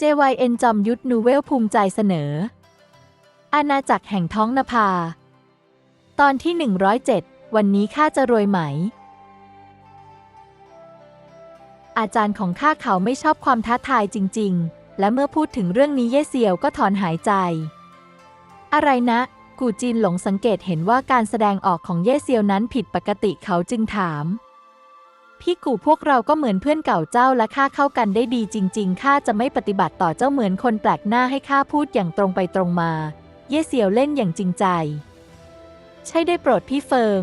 JYN จอมยุทธนูเวลภูมิใจเสนอ อาณาจักรแห่งท้องนภา ตอนที่ 107 วันนี้ข้าจะรวยไหม อาจารย์ของข้าเขาไม่ชอบความท้าทายจริง ๆ และเมื่อพูดถึงเรื่องนี้เย่เซียวก็ถอนหายใจ อะไรนะ กูจินหลงสังเกตเห็นว่าการแสดงออกของเย่เซียวนั้นผิดปกติเขาจึงถาม พี่กูพวกเราก็เหมือนเพื่อนเก่าเจ้าและข้าเข้ากันได้ดีจริง ๆ ข้าจะไม่ปฏิบัติต่อเจ้าเหมือนคนแปลกหน้าให้ข้าพูดอย่างตรงไปตรงมา เย่เซียวเล่นอย่างจริงใจ ใช่ได้โปรดพี่เฟิง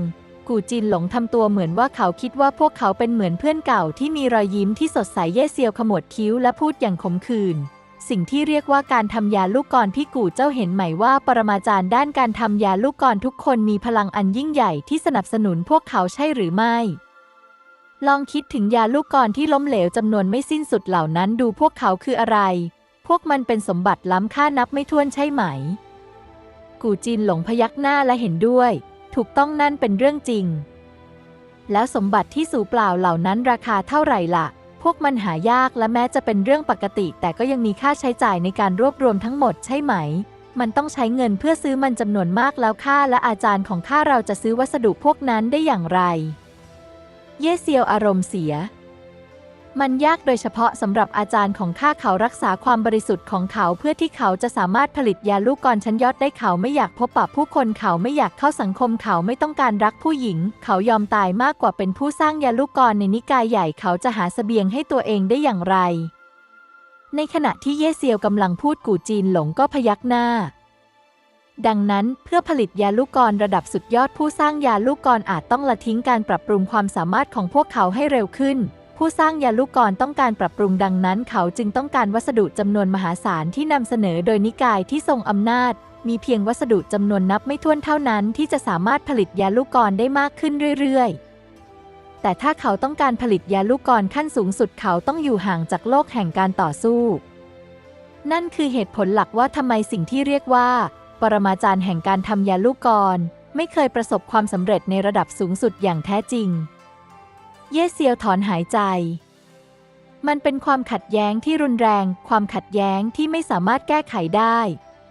กูจินหลงทำตัวเหมือนว่าเขาคิดว่าพวกเขาเป็นเหมือนเพื่อนเก่าที่มีรอยยิ้มที่สดใสเย่เซียวขมวดคิ้วและพูดอย่างขมขื่นสิ่งที่เรียกว่าการทำยาลูกกรพี่กูเจ้าเห็นไหมว่าปรมาจารย์ด้านการทำยาลูกกรทุกคนมีพลังอันยิ่งใหญ่ที่สนับสนุนพวกเขาใช่หรือไม่ ลองคิดถึงยาลูกกรที่ล้มเหลวจำนวนไม่สิ้นสุดเหล่านั้นดูพวกเขาคืออะไร พวกมันเป็นสมบัติล้ำค่านับไม่ถ้วนใช่ไหม กูจินหลงพยักหน้าและเห็นด้วย ถูกต้องนั่นเป็นเรื่องจริง แล้วสมบัติที่สูเปล่าเหล่านั้นราคาเท่าไหร่ล่ะ พวกมันหายากและแม้จะเป็นเรื่องปกติ แต่ก็ยังมีค่าใช้จ่ายในการรวบรวมทั้งหมดใช่ไหม มันต้องใช้เงินเพื่อซื้อมันจำนวนมากแล้วค่าและอาจารย์ของข้าเราจะซื้อวัสดุพวกนั้นได้อย่างไร เย่เซียวอารมณ์เสีย มันยากโดยเฉพาะสำหรับอาจารย์ของข้าเขารักษาความบริสุทธิ์ของเขาเพื่อที่เขาจะสามารถผลิตยาลูกกรชั้นยอดได้เขาไม่อยากพบปะผู้คนเขาไม่อยากเข้าสังคมเขาไม่ต้องการรักผู้หญิง เขายอมตายมากกว่าเป็นผู้สร้างยาลูกกรในนิกายใหญ่เขาจะหาเสบียงให้ตัวเองได้อย่างไร ในขณะที่เย่เซียวกำลังพูดกูจีนหลงก็พยักหน้า ดังนั้นเพื่อผลิตยาลูกกรระดับสุดยอดผู้สร้างยาลูกกรอาจต้องละทิ้งการปรับปรุงความสามารถของพวกเขาให้เร็วขึ้น ผู้สร้างยาลูกกรต้องการปรับปรุงดังนั้น เขาจึงต้องการวัสดุจำนวนมหาศาลที่นำเสนอโดยนิกายที่ทรงอำนาจ มีเพียงวัสดุจำนวนนับไม่ถ้วนเท่านั้น ที่จะสามารถผลิตยาลูกกรได้มากขึ้นเรื่อยๆแต่ถ้าเขาต้องการผลิตยาลูกกรขั้นสูงสุดเขาต้องอยู่ห่างจากโลกแห่งการต่อสู้ นั่นคือเหตุผลหลักว่าทำไมสิ่งที่เรียกว่า ปรมาจารย์แห่งการทำยาลูกกร ไม่เคยประสบความสำเร็จในระดับสูงสุดอย่างแท้จริง เย่เซียวถอนหายใจ มันเป็นความขัดแย้งที่รุนแรง ความขัดแย้งที่ไม่สามารถแก้ไขได้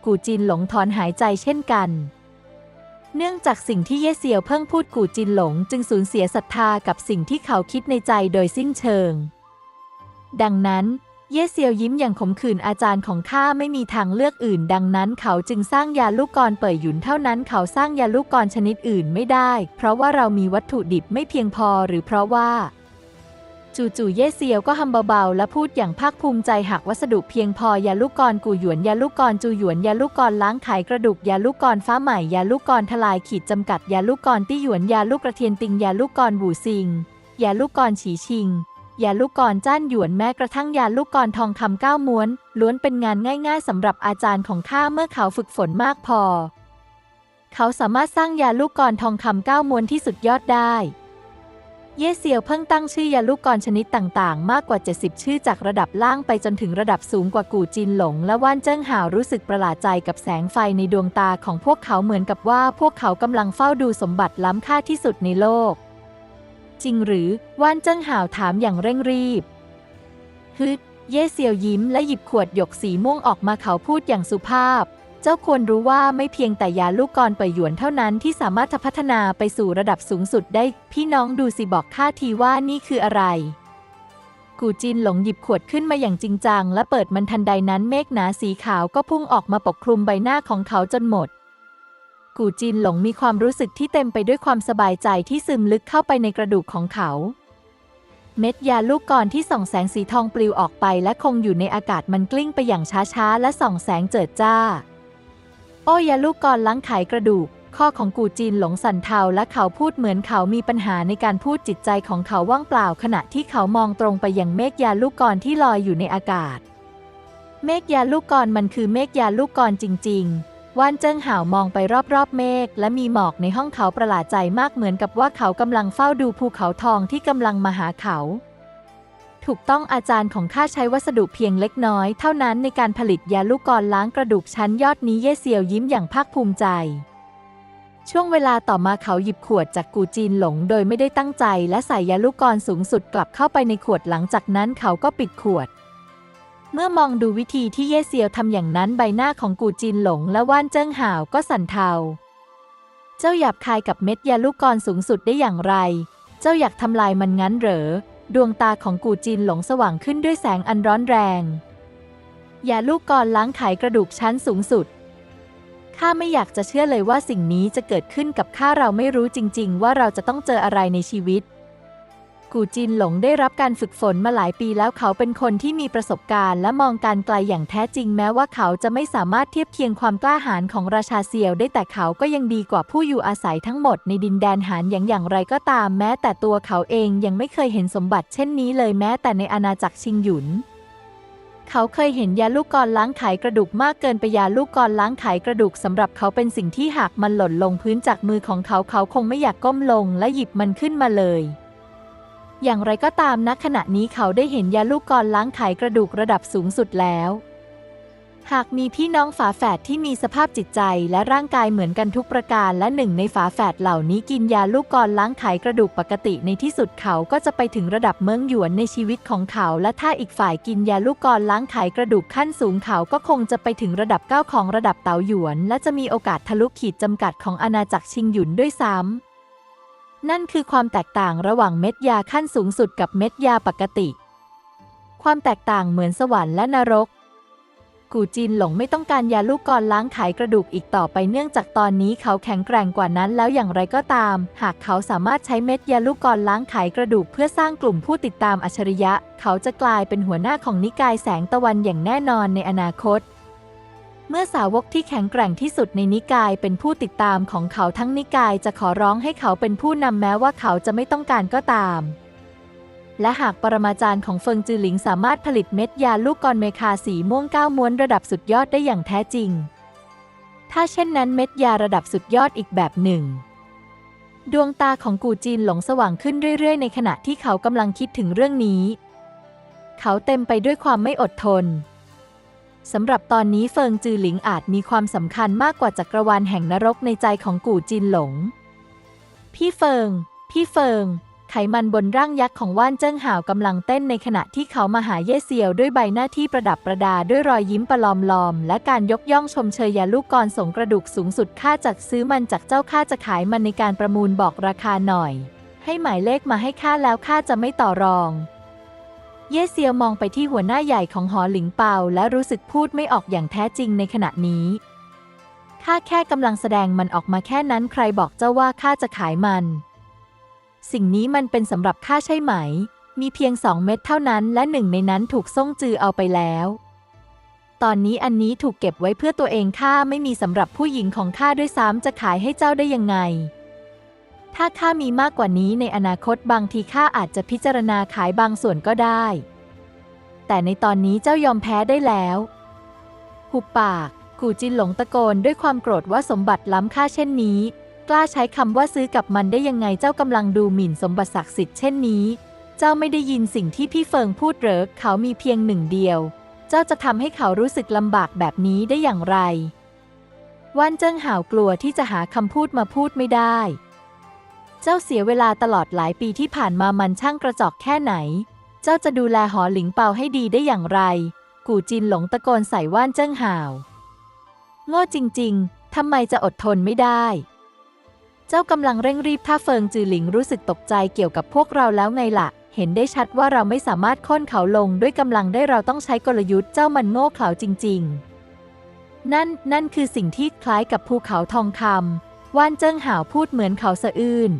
กูจินหลงถอนหายใจเช่นกัน เนื่องจากสิ่งที่เย่เซียวเพิ่งพูดกูจินหลง จึงสูญเสียศรัทธากับสิ่งที่เขาคิดในใจโดยสิ้นเชิง ดังนั้น เย่เซียวยิ้มอย่างขมขื่นอาจารย์ของข้าไม่มีทางเลือกอื่น ดังนั้นเขาจึงสร้างยาลูกกรเป่ยหยุนเท่านั้นเขาสร้างยาลูกกรชนิดอื่นไม่ได้ เพราะว่าเรามีวัตถุดิบไม่เพียงพอหรือเพราะว่า จู่ๆเย่เซียวก็หำเบาๆ และพูดอย่างภาคภูมิใจหากวัสดุเพียงพอยาลูกกรกูหยวนยาลูกกรจูหยวนยาลูกกรล้างไขกระดูกยาลูกกรฟ้าใหม่ยาลูกกรทลายขีดจำกัดยาลูกกรตี้หยวนยาลูกกระเทียนติงยาลูกกรบูซิงยาลูกกรฉีชิง ยาลูกกรจ้านหยวนแม้กระทั่งยาลูกกรทองคำเก้าม้วน ล้วนเป็นงานง่าย ๆสำหรับอาจารย์ของข้าเมื่อเขาฝึกฝนมากพอ เขาสามารถสร้างยาลูกกรทองคำเก้าม้วนที่สุดยอดได้ เย่เซียวเพิ่งตั้งชื่อยาลูกกรชนิดต่างๆ มากกว่า 70 ชื่อจากระดับล่างไปจนถึงระดับสูงกว่ากูจินหลง และว่านเจิ้งหาวรู้สึกประหลาดใจกับแสงไฟในดวงตาของพวกเขาเหมือนกับว่าพวกเขากำลังเฝ้าดูสมบัติล้ำค่าที่สุดในโลก จริงหรือว่านเจิ้งห่าวถามอย่างเร่งรีบฮึดเย่เซียวยิ้มและหยิบขวดหยกสีม่วงออกมาเขาพูดอย่างสุภาพ เจ้าควรรู้ว่าไม่เพียงแต่ยาลูกกรเป่ยหยวนเท่านั้นที่สามารถพัฒนาไปสู่ระดับสูงสุดได้ พี่น้องดูสิบอกข้าทีว่านี่คืออะไร กูจินหลงหยิบขวดขึ้นมาอย่างจริงจัง และเปิดมันทันใดนั้นเมฆหนาสีขาวก็พุ่งออกมาปกคลุมใบหน้าของเขาจนหมด กูจินหลงมีความรู้สึกที่เต็มไปด้วยความสบายใจที่ซึมลึกเข้าไปในกระดูกของเขา เม็ดยาลูกกรที่ส่องแสงสีทองปลิวออกไปและคงอยู่ในอากาศมันกลิ้งไปอย่างช้าๆ และส่องแสงเจิดจ้า โอ้ยาลูกกรล้างไขกระดูก ข้อของกูจีนหลงสั่นเทาและเขาพูดเหมือนเขามีปัญหาในการพูดจิตใจของเขาว่างเปล่า ขณะที่เขามองตรงไปยังเมฆยาลูกกรที่ลอยอยู่ในอากาศ เมฆยาลูกกรมันคือเมฆยาลูกกรจริง ๆ ว่านเจิ้งห่าวมองไปรอบๆเมฆและมีหมอกในห้องเขาประหลาดใจมากเหมือนกับว่าเขากำลังเฝ้าดูภูเขาทองที่กำลังมาหาเขา ถูกต้องอาจารย์ของข้าใช้วัสดุเพียงเล็กน้อย เท่านั้นในการผลิตยาลูกกรล้างกระดูกชั้นยอดนี้เย่เซียวยิ้มอย่างภาคภูมิใจ ช่วงเวลาต่อมาเขาหยิบขวดจากกูจีนหลงโดยไม่ได้ตั้งใจ และใส่ยาลูกกรสูงสุดกลับเข้าไปในขวดหลังจากนั้นเขาก็ปิดขวด เมื่อมองดูวิธีที่เย่เซียวทำอย่างนั้นใบหน้าของกูจินหลงและว่านเจิ้งห่าวก็สั่นเทา เจ้าหยาบคายกับเม็ดยาลูกกรสูงสุดได้อย่างไร เจ้าอยากทำลายมันงั้นเหรอ ดวงตาของกูจินหลงสว่างขึ้นด้วยแสงอันร้อนแรง ยาลูกกรล้างไขกระดูกชั้นสูงสุด ข้าไม่อยากจะเชื่อเลยว่าสิ่งนี้จะเกิดขึ้นกับข้าเราไม่รู้จริง ๆ ว่าเราจะต้องเจออะไรในชีวิต กูจินหลงได้รับการฝึกฝนมาหลายปีแล้วเขาเป็นคนที่มีประสบการณ์และมองการไกลอย่างแท้จริงแม้ว่าเขาจะไม่สามารถเทียบเคียงความกล้าหาญของราชาเซียวได้แต่เขาก็ยังดีกว่าผู้อยู่อาศัยทั้งหมดในดินแดนหานอย่างอย่างไรก็ตามแม้แต่ตัวเขาเองยังไม่เคยเห็นสมบัติเช่นนี้เลยแม้แต่ในอาณาจักรชิงหยุนเขาเคยเห็นยาลูกกรล้างไขกระดูกมากเกินไปยาลูกกรล้างไขกระดูกสำหรับเขาเป็นสิ่งที่หากมันหล่นลงพื้นจากมือของเขาเขาคงไม่อยากก้มลงและหยิบมันขึ้นมาเลย อย่างไรก็ตามณขณะนี้เขาได้เห็นยาลูกกรล้างไขกระดูกระดับสูงสุดแล้ว หากมีพี่น้องฝาแฝดที่มีสภาพจิตใจและร่างกายเหมือนกันทุกประการและหนึ่งในฝาแฝดเหล่านี้กินยาลูกกรล้างไขกระดูกปกติในที่สุดเขาก็จะไปถึงระดับเมืองหยวนในชีวิตของเขา และถ้าอีกฝ่ายกินยาลูกกรล้างไขกระดูกขั้นสูงเขาก็คงจะไปถึงระดับเก้าของระดับเตาหยวน และจะมีโอกาสทะลุขีดจำกัดของอาณาจักรชิงหยุนด้วยซ้ำ นั่นคือความแตกต่างระหว่างเม็ดยาขั้นสูงสุดกับเม็ดยาปกติ ความแตกต่างเหมือนสวรรค์และนรก กูจินหลงไม่ต้องการยาลูกกรล้างไขกระดูกอีกต่อไปเนื่องจากตอนนี้เขาแข็งแกร่งกว่านั้นแล้วอย่างไรก็ตาม หากเขาสามารถใช้เม็ดยาลูกกรล้างไขกระดูกเพื่อสร้างกลุ่มผู้ติดตามอัจฉริยะ เขาจะกลายเป็นหัวหน้าของนิกายแสงตะวันอย่างแน่นอนในอนาคต เมื่อสาวกที่แข็งแกร่งที่สุดในนิกายเป็นผู้ติดตามของเขาทั้งนิกายจะขอร้องให้เขาเป็นผู้นำแม้ว่าเขาจะไม่ต้องการก็ตาม และหากปรมาจารย์ของเฟิงจือหลิงสามารถผลิตเม็ดยาลูกกรเมคาสีม่วงก้าวม้วนระดับสุดยอดได้อย่างแท้จริง ถ้าเช่นนั้นเม็ดยาระดับสุดยอดอีกแบบหนึ่ง ดวงตาของกูจีนหลงสว่างขึ้นเรื่อย ๆ ในขณะที่เขากำลังคิดถึงเรื่องนี้ เขาเต็มไปด้วยความไม่อดทน สำหรับตอนนี้เฟิงจือหลิงอาจมีความสำคัญมากกว่าจักรวาลแห่งนรกในใจของกูจินหลง พี่เฟิง พี่เฟิง ไขมันบนร่างยักษ์ของว่านเจิ้งห่าวกำลังเต้นในขณะที่เขามาหาเย่เซียวด้วยใบหน้าที่ประดับประดาด้วยรอยยิ้มประลอมลอม และการยกย่องชมเชยยาลูกกรสงกระดูกสูงสุดค่าจัดซื้อมันจากเจ้าค่าจะขายมันในการประมูลบอกราคาหน่อย ให้หมายเลขมาให้ข้าแล้วข้าจะไม่ต่อรอง เย่เซียวมองไปที่หัวหน้าใหญ่ของหอหลิงเปาและรู้สึกพูดไม่ออกอย่างแท้จริงในขณะนี้ข้าแค่กำลังแสดงมันออกมาแค่นั้นใครบอกเจ้าว่าข้าจะขายมัน สิ่งนี้มันเป็นสำหรับข้าใช่ไหม มีเพียงสองเม็ดเท่านั้นและหนึ่งในนั้นถูกส่งจือเอาไปแล้ว ตอนนี้อันนี้ถูกเก็บไว้เพื่อตัวเองข้าไม่มีสำหรับผู้หญิงของข้าด้วยซ้ำจะขายให้เจ้าได้ยังไง ถ้าข้ามีมากกว่านี้ในอนาคตบางทีข้าอาจจะพิจารณาขายบางส่วนก็ได้ แต่ในตอนนี้เจ้ายอมแพ้ได้แล้ว หุบปาก กูจินหลงตะโกนด้วยความโกรธว่าสมบัติล้ำค่าเช่นนี้ กล้าใช้คำว่าซื้อกับมันได้ยังไงเจ้ากำลังดูหมิ่นสมบัติศักดิ์สิทธิ์เช่นนี้ เจ้าไม่ได้ยินสิ่งที่พี่เฟิงพูดเหรอเขามีเพียงหนึ่งเดียว เจ้าจะทำให้เขารู้สึกลำบากแบบนี้ได้อย่างไรว่านเจิ้งห่าวกลัวที่จะหาคำพูดมาพูดไม่ได้ เจ้าเสียเวลาตลอดหลายปีที่ผ่านมามันช่างกระจอกแค่ไหน เจ้าจะดูแลหอหลิงเปาให้ดีได้อย่างไร กู่จินหลงตะโกนใส่ว่านเจิ้งห่าว โง่จริง ๆ ทำไมจะอดทนไม่ได้ เจ้ากำลังเร่งรีบถ้าเฟิงจือหลิงรู้สึกตกใจเกี่ยวกับพวกเราแล้วไงล่ะ เห็นได้ชัดว่าเราไม่สามารถค้นเขาลงด้วยกำลังได้เราต้องใช้กลยุทธ์เจ้ามันโง่เขลาจริง ๆ นั่นนั่นคือสิ่งที่คล้ายกับภูเขาทองคำว่านเจิ้งห่าวพูดเหมือนเขาสะอื้น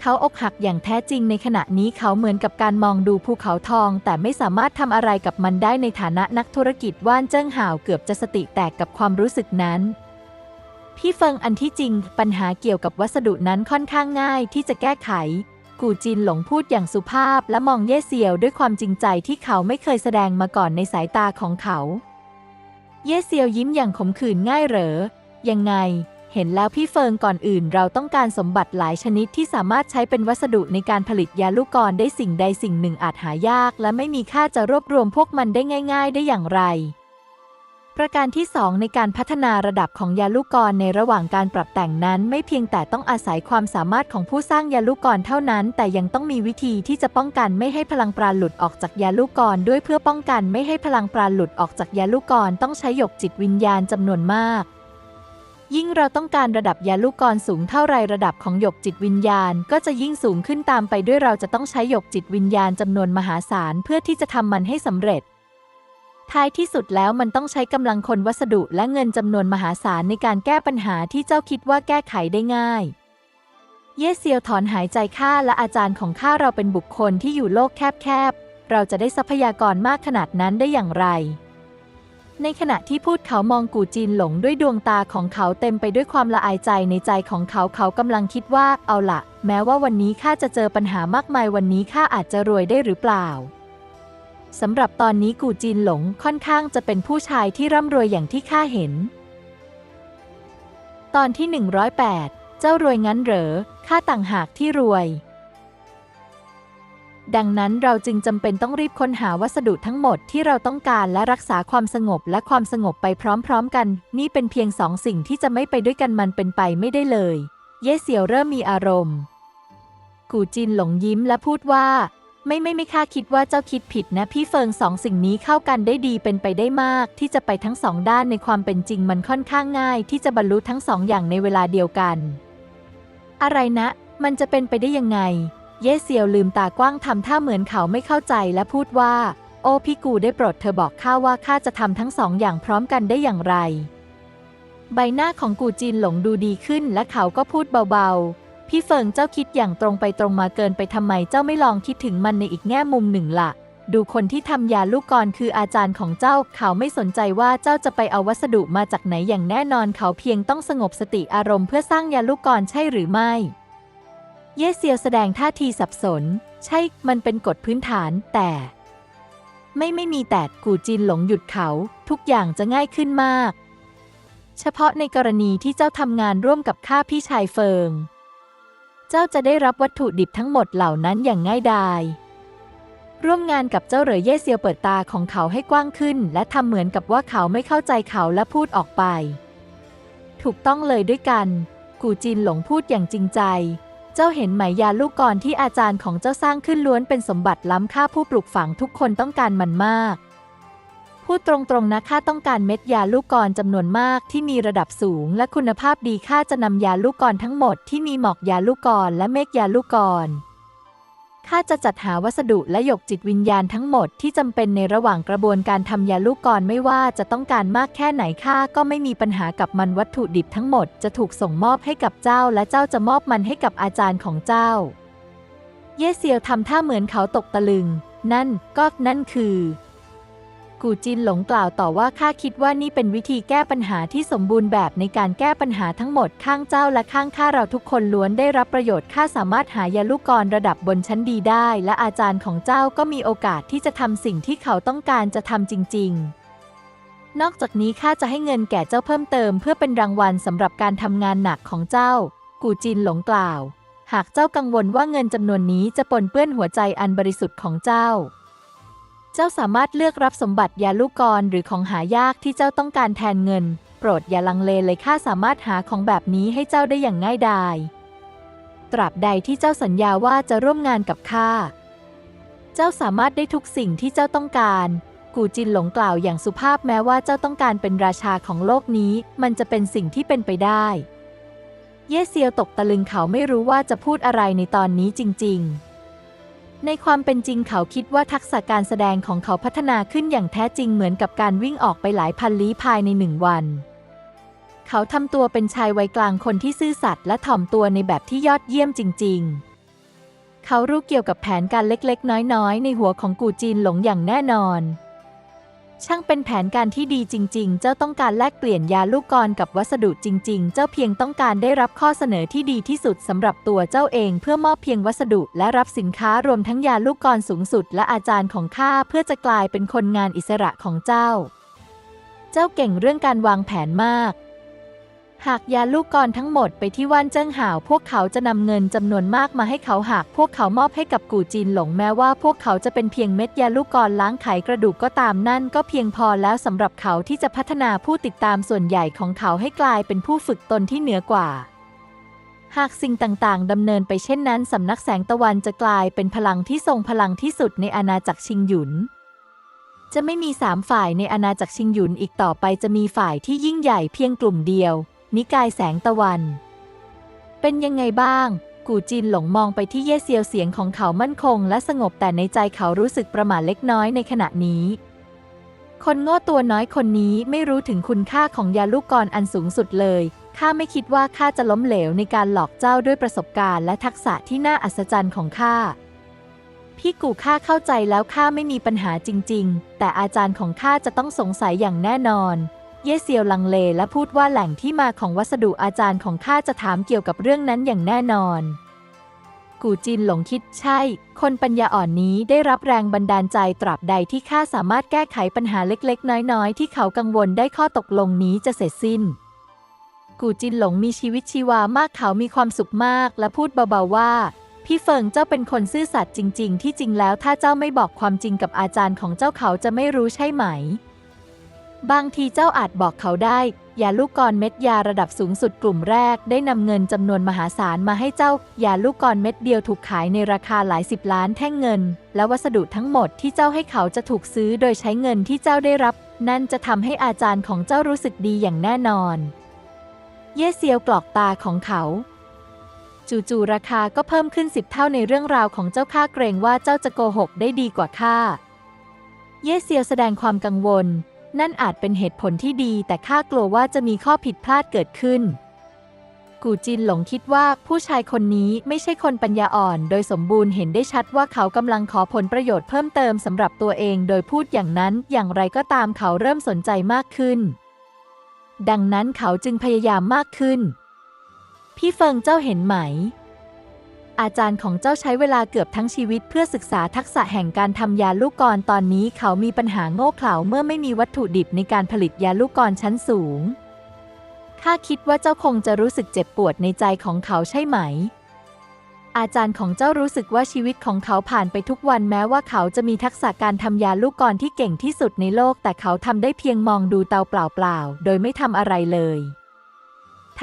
เขาอกหักอย่างแท้จริงในขณะนี้เขาเหมือนกับการมองดูภูเขาทอง แต่ไม่สามารถทำอะไรกับมันได้ในฐานะนักธุรกิจว่านเจิ้งห่าวเกือบจะสติแตกกับความรู้สึกนั้น พี่เฟิงอันที่จริงปัญหาเกี่ยวกับวัสดุนั้นค่อนข้างง่ายที่จะแก้ไข กูจินหลงพูดอย่างสุภาพและมองเย่เซียวด้วยความจริงใจที่เขาไม่เคยแสดงมาก่อนในสายตาของเขา เย่เซียวยิ้มอย่างขมขื่นง่ายเหรอ ยังไง เห็นแล้วพี่เฟิงก่อนอื่นเราต้องการสมบัติหลายชนิดที่สามารถใช้เป็นวัสดุในการผลิตยาลูกกรได้สิ่งใดสิ่งหนึ่งอาจหายาก และไม่มีค่าจะรวบรวมพวกมันได้ง่าย ๆ ได้อย่างไร ประการที่ 2 ในการพัฒนาระดับของยาลูกกรในระหว่างการปรับแต่งนั้นไม่เพียงแต่ต้องอาศัยความสามารถของผู้สร้างยาลูกกรเท่านั้น แต่ยังต้องมีวิธีที่จะป้องกันไม่ให้พลังปราณหลุดออกจากยาลูกกรด้วยเพื่อป้องกันไม่ให้พลังปราณหลุดออกจากยาลูกกรต้องใช้หยกจิตวิญญาณจำนวนมาก ยิ่งเราต้องการระดับยาลูกกรสูงเท่าไรระดับของหยกจิตวิญญาณ ก็จะยิ่งสูงขึ้นตามไปด้วยเราจะต้องใช้หยกจิตวิญญาณจำนวนมหาศาลเพื่อที่จะทำมันให้สำเร็จ ท้ายที่สุดแล้วมันต้องใช้กำลังคนวัสดุและเงินจำนวนมหาศาลในการแก้ปัญหาที่เจ้าคิดว่าแก้ไขได้ง่าย เยเซียวถอนหายใจข้าและอาจารย์ของข้าเราเป็นบุคคลที่อยู่โลกแคบๆเราจะได้ทรัพยากรมากขนาดนั้นได้อย่างไร ในขณะที่พูดเขามองกูจีนหลงด้วยดวงตาของเขาเต็มไปด้วยความละอายใจในใจของเขาเขากำลังคิดว่า เอาละแม้ว่าวันนี้ข้าจะเจอปัญหามากมายวันนี้ข้าอาจจะรวยได้หรือเปล่าสำหรับตอนนี้กูจีนหลงค่อนข้างจะเป็นผู้ชายที่ร่ำรวยอย่างที่ข้าเห็น ตอนที่ 108 เจ้ารวยงั้นเหรอข้าต่างหากที่รวย ดังนั้นเราจึงจำเป็นต้องรีบค้นหาวัสดุทั้งหมดที่เราต้องการและรักษาความสงบและความสงบไปพร้อมๆกัน นี่เป็นเพียงสองสิ่งที่จะไม่ไปด้วยกันมันเป็นไปไม่ได้เลย เย่เสี่ยวเริ่มมีอารมณ์ กูจินหลงยิ้มและพูดว่า ไม่ไม่ไม่ข้าคิดว่าเจ้าคิดผิดนะพี่เฟิงสองสิ่งนี้เข้ากันได้ดีเป็นไปได้มาก ที่จะไปทั้งสองด้านในความเป็นจริงมันค่อนข้างง่าย ที่จะบรรลุทั้งสองอย่างในเวลาเดียวกัน อะไรนะ มันจะเป็นไปได้ยังไง เย่เซียวลืมตากว้างทำท่าเหมือนเขาไม่เข้าใจและพูดว่า โอ้พี่กูได้โปรดเธอบอกข้าว่าข้าจะทำทั้งสองอย่างพร้อมกันได้อย่างไร ใบหน้าของกูจินหลงดูดีขึ้นและเขาก็พูดเบาๆ พี่เฟิงเจ้าคิดอย่างตรงไปตรงมาเกินไปทำไมเจ้าไม่ลองคิดถึงมันในอีกแง่มุมหนึ่งล่ะ ดูคนที่ทำยาลูกกรคืออาจารย์ของเจ้า เขาไม่สนใจว่าเจ้าจะไปเอาวัสดุมาจากไหนอย่างแน่นอน เขาเพียงต้องสงบสติอารมณ์เพื่อสร้างยาลูกกรใช่หรือไม่ เย่เซียวแสดงท่าทีสับสน ใช่ มันเป็นกฎพื้นฐานแต่ ไม่ไม่มีแต่กูจินหลงหยุดเขา ทุกอย่างจะง่ายขึ้นมาก เฉพาะในกรณีที่เจ้าทำงานร่วมกับข้าพี่ชายเฟิง เจ้าจะได้รับวัตถุดิบทั้งหมดเหล่านั้นอย่างง่ายดายร่วมงานกับเจ้าเหรอเย่เซียวเปิดตาของเขาให้กว้างขึ้น และทำเหมือนกับว่าเขาไม่เข้าใจเขาและพูดออกไป ถูกต้องเลยด้วยกัน กูจินหลงพูดอย่างจริงใจ เจ้าเห็นไหมยาลูกกรที่อาจารย์ของเจ้าสร้างขึ้นล้วนเป็นสมบัติล้ำค่าผู้ปลูกฝังทุกคนต้องการมันมาก พูดตรงๆนะข้าต้องการเม็ดยาลูกกรจำนวนมากที่มีระดับสูง และคุณภาพดีข้าจะนำยาลูกกรทั้งหมดที่มีหมอกยาลูกกรและเมฆยาลูกกร ข้าจะจัดหาวัสดุและหยกจิตวิญญาณทั้งหมดที่จำเป็นในระหว่างกระบวนการทำยาลูกกรไม่ว่าจะต้องการมากแค่ไหนข้าก็ไม่มีปัญหากับมันวัตถุดิบทั้งหมดจะถูกส่งมอบให้กับเจ้าและเจ้าจะมอบมันให้กับอาจารย์ของเจ้า เยเซียวทำท่าเหมือนเขาตกตะลึง นั่นก็นั่นคือ กูจินหลงกล่าวต่อว่าข้าคิดว่านี่เป็นวิธีแก้ปัญหาที่สมบูรณ์แบบในการแก้ปัญหาทั้งหมดข้างเจ้าและข้างข้าเราทุกคนล้วนได้รับประโยชน์ข้าสามารถหายาลูกกรระดับบนชั้นดีได้ และอาจารย์ของเจ้าก็มีโอกาสที่จะทำสิ่งที่เขาต้องการจะทำจริง ๆนอกจากนี้ข้าจะให้เงินแก่เจ้าเพิ่มเติมเพื่อเป็นรางวัลสำหรับการทำงานหนักของเจ้า กูจินหลงกล่าว หากเจ้ากังวลว่าเงินจำนวนนี้จะปนเปื้อนหัวใจอันบริสุทธิ์ของเจ้า เจ้าสามารถเลือกรับสมบัติยาลูกกรหรือของหายากที่เจ้าต้องการแทนเงิน โปรดอย่าลังเลเลยข้าสามารถหาของแบบนี้ให้เจ้าได้อย่างง่ายดาย ตราบใดที่เจ้าสัญญาว่าจะร่วมงานกับข้า เจ้าสามารถได้ทุกสิ่งที่เจ้าต้องการ กูจินหลงกล่าวอย่างสุภาพแม้ว่าเจ้าต้องการเป็นราชาของโลกนี้ มันจะเป็นสิ่งที่เป็นไปได้ เย่เซียวตกตะลึงเขาไม่รู้ว่าจะพูดอะไรในตอนนี้จริง ๆ ในความเป็นจริงเขาคิดว่าทักษะการแสดงของเขาพัฒนาขึ้นอย่างแท้จริงเหมือนกับการวิ่งออกไปหลายพันลี้ภายในหนึ่งวัน เขาทำตัวเป็นชายวัยกลางคนที่ซื่อสัตย์และถ่อมตัวในแบบที่ยอดเยี่ยมจริง ๆ เขารู้เกี่ยวกับแผนการเล็กๆ น้อยๆ ในหัวของกูจีนหลงอย่างแน่นอน ช่างเป็นแผนการที่ดีจริง ๆ เจ้าต้องการแลกเปลี่ยนยาลูกกรกับวัสดุจริง ๆ เจ้าเพียงต้องการได้รับข้อเสนอที่ดีที่สุดสำหรับตัวเจ้าเองเพื่อมอบเพียงวัสดุและรับสินค้ารวมทั้งยาลูกกรสูงสุดและอาจารย์ของข้าเพื่อจะกลายเป็นคนงานอิสระของเจ้า เจ้าเก่งเรื่องการวางแผนมาก หากยาลูกกรทั้งหมดไปที่ว่านเจิ้งหาว พวกเขาจะนำเงินจำนวนมากมาให้เขาหาก พวกเขามอบให้กับกูจีนหลงแม้ว่าพวกเขาจะเป็นเพียงเม็ดยาลูกกรล้างไขกระดูกก็ตามนั่นก็เพียงพอแล้วสำหรับเขาที่จะพัฒนาผู้ติดตามส่วนใหญ่ของเขาให้กลายเป็นผู้ฝึกตนที่เหนือกว่า หากสิ่งต่างๆดำเนินไปเช่นนั้นสำนักแสงตะวันจะกลายเป็นพลังที่ทรงพลังที่สุดในอาณาจักรชิงหยุนจะไม่มีสามฝ่ายในอาณาจักรชิงหยุนอีกต่อไปจะมีฝ่ายที่ยิ่งใหญ่เพียงกลุ่มเดียว นิกายแสงตะวัน เป็นยังไงบ้าง กูจินหลงมองไปที่เย่เซียวเสียงของเขามั่นคง และสงบแต่ในใจเขารู้สึกประหม่าเล็กน้อยในขณะนี้ คนโง่ตัวน้อยคนนี้ไม่รู้ถึงคุณค่าของยาลูกกรอันสูงสุดเลย ข้าไม่คิดว่าข้าจะล้มเหลวในการหลอกเจ้าด้วยประสบการณ์และทักษะที่น่าอัศจรรย์ของข้าพี่กูข้าเข้าใจแล้วข้าไม่มีปัญหาจริง ๆ แต่อาจารย์ของข้าจะต้องสงสัยอย่างแน่นอน เย่เซียวลังเลและพูดว่าแหล่งที่มาของวัสดุอาจารย์ของข้าจะถามเกี่ยวกับเรื่องนั้นอย่างแน่นอน กูจินหลงคิดใช่ คนปัญญาอ่อนนี้ได้รับแรงบันดาลใจตราบใดที่ข้าสามารถแก้ไขปัญหาเล็กๆ น้อยๆ ที่เขากังวลได้ข้อตกลงนี้จะเสร็จสิ้น กูจินหลงมีชีวิตชีวามากเขามีความสุขมาก และพูดเบาๆว่าพี่เฟิงเจ้าเป็นคนซื่อสัตย์จริง ๆ ที่จริงแล้วถ้าเจ้าไม่บอกความจริงกับอาจารย์ของเจ้าเขาจะไม่รู้ใช่ไหม บางทีเจ้าอาจบอกเขาได้ยาลูกกรเม็ดยาระดับสูงสุดกลุ่มแรก ได้นำเงินจำนวนมหาศาลมาให้เจ้ายาลูกกรเม็ดเดียวถูกขายในราคาหลายสิบล้านแท่งเงิน และวัสดุทั้งหมดที่เจ้าให้เขาจะถูกซื้อโดยใช้เงินที่เจ้าได้รับ นั่นจะทำให้อาจารย์ของเจ้ารู้สึกดีอย่างแน่นอน เย่เซียวกรอกตาของเขา จู่ๆราคาก็เพิ่มขึ้นสิบเท่าในเรื่องราวของเจ้าข้าเกรงว่าเจ้าจะโกหกได้ดีกว่าข้าเย่เซียวแสดงความกังวล นั่นอาจเป็นเหตุผลที่ดี แต่ข้ากลัวว่าจะมีข้อผิดพลาดเกิดขึ้น กูจินหลงคิดว่าผู้ชายคนนี้ไม่ใช่คนปัญญาอ่อน โดยสมบูรณ์เห็นได้ชัดว่าเขากำลังขอผลประโยชน์เพิ่มเติมสำหรับตัวเอง โดยพูดอย่างนั้นอย่างไรก็ตามเขาเริ่มสนใจมากขึ้น ดังนั้นเขาจึงพยายามมากขึ้น พี่เฟิงเจ้าเห็นไหม อาจารย์ของเจ้าใช้เวลาเกือบทั้งชีวิตเพื่อศึกษาทักษะแห่งการทำยาลูกกรตอนนี้เขามีปัญหาโง่เขลาเมื่อไม่มีวัตถุดิบในการผลิตยาลูกกรชั้นสูง ข้าคิดว่าเจ้าคงจะรู้สึกเจ็บปวดในใจของเขาใช่ไหม อาจารย์ของเจ้ารู้สึกว่าชีวิตของเขาผ่านไปทุกวันแม้ว่าเขาจะมีทักษะการทำยาลูกกรที่เก่งที่สุดในโลก แต่เขาทำได้เพียงมองดูเตาเปล่าๆ โดยไม่ทำอะไรเลย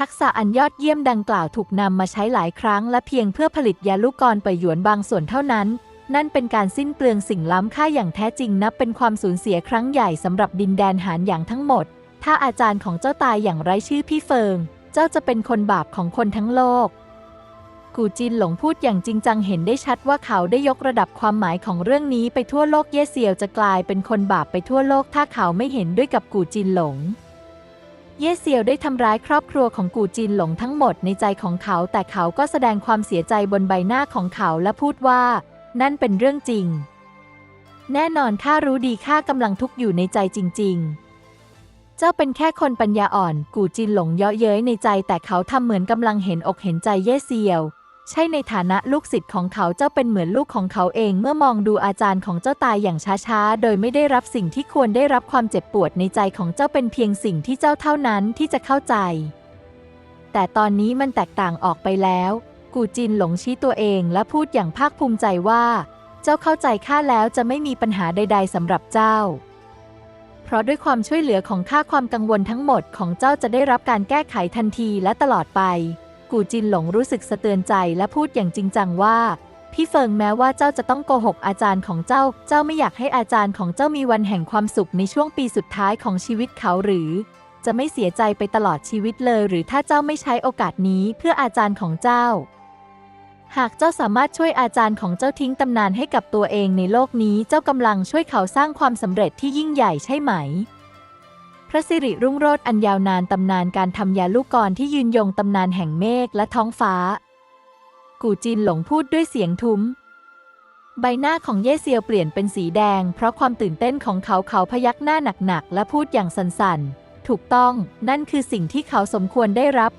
ทักษะอันยอดเยี่ยมดังกล่าวถูกนำมาใช้หลายครั้ง และเพียงเพื่อผลิตยาลูกกรไปหยวนบางส่วนเท่านั้น นั่นเป็นการสิ้นเปลืองสิ่งล้ำค่าอย่างแท้จริงนับเป็นความสูญเสียครั้งใหญ่สำหรับดินแดนหานอย่างทั้งหมด ถ้าอาจารย์ของเจ้าตายอย่างไร้ชื่อพี่เฟิง เจ้าจะเป็นคนบาปของคนทั้งโลก กูจินหลงพูดอย่างจริงจังเห็นได้ชัดว่าเขาได้ยกระดับความหมายของเรื่องนี้ไปทั่วโลกเย่เซียวจะกลายเป็นคนบาปไปทั่วโลกถ้าเขาไม่เห็นด้วยกับกูจินหลง เย่เซียวได้ทำร้ายครอบครัวของกูจินหลงทั้งหมดในใจของเขา แต่เขาก็แสดงความเสียใจบนใบหน้าของเขาและพูดว่า นั่นเป็นเรื่องจริง แน่นอนข้ารู้ดีข้ากำลังทุกข์อยู่ในใจจริง ๆ เจ้าเป็นแค่คนปัญญาอ่อน กูจินหลงเยาะเย้ยในใจ แต่เขาทำเหมือนกำลังเห็นอกเห็นใจเย่เซียว ใช่ในฐานะลูกศิษย์ของเขาเจ้าเป็นเหมือนลูกของเขาเองเมื่อมองดูอาจารย์ของเจ้าตายอย่างช้าๆ โดยไม่ได้รับสิ่งที่ควรได้รับความเจ็บปวดในใจของเจ้าเป็นเพียงสิ่งที่เจ้าเท่านั้นที่จะเข้าใจ แต่ตอนนี้มันแตกต่างออกไปแล้ว กูจินหลงชี้ตัวเองและพูดอย่างภาคภูมิใจว่า เจ้าเข้าใจข้าแล้วจะไม่มีปัญหาใด ๆสำหรับเจ้า เพราะด้วยความช่วยเหลือของข้าความกังวลทั้งหมดของเจ้าจะได้รับการแก้ไขทันทีและตลอดไป กูจินหลงรู้สึกสะเตือนใจและพูดอย่างจริงจังว่า พี่เฟิงแม้ว่าเจ้าจะต้องโกหกอาจารย์ของเจ้า เจ้าไม่อยากให้อาจารย์ของเจ้ามีวันแห่งความสุขในช่วงปีสุดท้ายของชีวิตเขาหรือ จะไม่เสียใจไปตลอดชีวิตเลย หรือถ้าเจ้าไม่ใช้โอกาสนี้เพื่ออาจารย์ของเจ้า หากเจ้าสามารถช่วยอาจารย์ของเจ้าทิ้งตำนานให้กับตัวเองในโลกนี้ เจ้ากำลังช่วยเขาสร้างความสำเร็จที่ยิ่งใหญ่ใช่ไหม ระสิริรุ่งโรจน์อันยาวนานตำนานการทำยาลูกกรที่ยืนยงตำนานแห่งเมฆและท้องฟ้า กูจินหลงพูดด้วยเสียงทุ้ม ใบหน้าของเย่เซียวเปลี่ยนเป็นสีแดง เพราะความตื่นเต้นของเขาเขาพยักหน้าหนักๆและพูดอย่างสั่นๆ ถูกต้อง นั่นคือสิ่งที่เขาสมควรได้รับ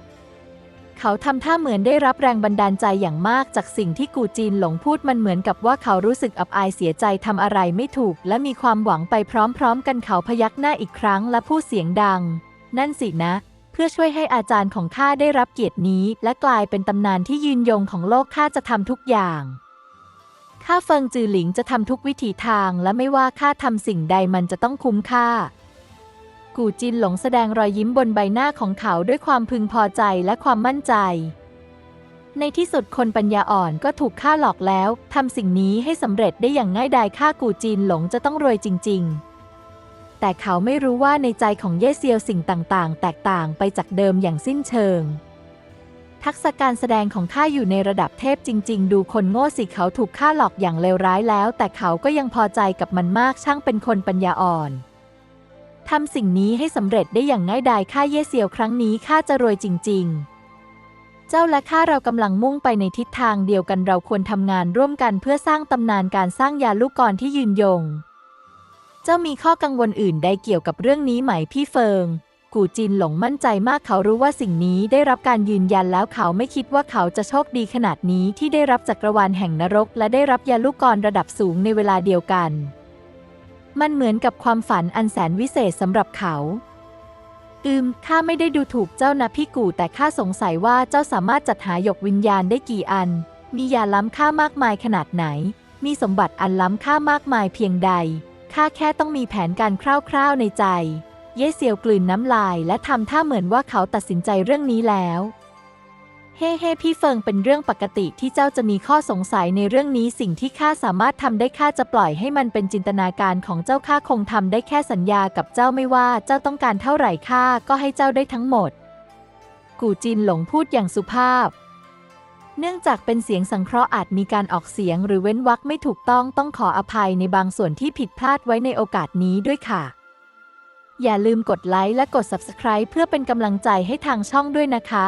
เขาทำท่าเหมือนได้รับแรงบันดาลใจอย่างมากจากสิ่งที่กูจีนหลงพูดมันเหมือนกับว่าเขารู้สึกอับอายเสียใจทำอะไรไม่ถูก และมีความหวังไปพร้อมๆ กันเขาพยักหน้าอีกครั้งและพูดเสียงดัง นั่นสินะ เพื่อช่วยให้อาจารย์ของข้าได้รับเกียรตินี้ และกลายเป็นตำนานที่ยืนยงของโลกข้าจะทำทุกอย่างข้าเฟิงจือหลิงจะทำทุกวิถีทางและไม่ว่าข้าทำสิ่งใดมันจะต้องคุ้มค่า กูจินหลงแสดงรอยยิ้มบนใบหน้าของเขาด้วยความพึงพอใจและความมั่นใจ ในที่สุดคนปัญญาอ่อนก็ถูกข้าหลอกแล้วทำสิ่งนี้ให้สำเร็จได้อย่างง่ายดายข้ากูจีนหลงจะต้องรวยจริง ๆ แต่เขาไม่รู้ว่าในใจของเย่เซียวสิ่งต่างๆ แตกต่างไปจากเดิมอย่างสิ้นเชิงทักษะการแสดงของข้าอยู่ในระดับเทพจริง ๆ ดูคนโง่สิเขาถูกข้าหลอกอย่างเลวร้ายแล้ว แต่เขาก็ยังพอใจกับมันมากช่างเป็นคนปัญญาอ่อน ทำสิ่งนี้ให้สำเร็จได้อย่างง่ายดายข้าเย่เซียวครั้งนี้ข้าจะรวยจริง ๆ เจ้าและข้าเรากำลังมุ่งไปในทิศทางเดียวกันเราควรทำงานร่วมกันเพื่อสร้างตำนานการสร้างยาลูกกรที่ยืนยง เจ้ามีข้อกังวลอื่นใดเกี่ยวกับเรื่องนี้ไหมพี่เฟิง กูจินหลงมั่นใจมากเขารู้ว่าสิ่งนี้ได้รับการยืนยันแล้วเขาไม่คิดว่าเขาจะโชคดีขนาดนี้ที่ได้รับจักรวาลแห่งนรก และได้รับยาลูกกรระดับสูงในเวลาเดียวกัน มันเหมือนกับความฝันอันแสนวิเศษสำหรับเขา อืม ข้าไม่ได้ดูถูกเจ้านะพี่กูแต่ข้าสงสัยว่าเจ้าสามารถจัดหาหยกวิญญาณได้กี่อัน มียาล้ำค่ามากมายขนาดไหน มีสมบัติอันล้ำค่ามากมายเพียงใด ข้าแค่ต้องมีแผนการคร่าวๆในใจ เย่เซียวกลืนน้ำลายและทำท่าเหมือนว่าเขาตัดสินใจเรื่องนี้แล้ว เฮ้เฮ้พี่เฟิงเป็นเรื่องปกติที่เจ้าจะมีข้อสงสัยในเรื่องนี้สิ่งที่ข้าสามารถทำได้ข้าจะปล่อยให้มันเป็นจินตนาการของเจ้าข้าคงทำได้แค่สัญญากับเจ้าไม่ว่าเจ้าต้องการเท่าไหร่ข้าก็ให้เจ้าได้ทั้งหมด กูจินหลงพูดอย่างสุภาพ เนื่องจากเป็นเสียงสังเคราะห์อาจมีการออกเสียงหรือเว้นวรรคไม่ถูกต้องต้องขออภัยในบางส่วนที่ผิดพลาดไว้ในโอกาสนี้ด้วยค่ะ อย่าลืมกดไลค์และกด Subscribe เพื่อเป็นกำลังใจให้ทางช่องด้วยนะคะ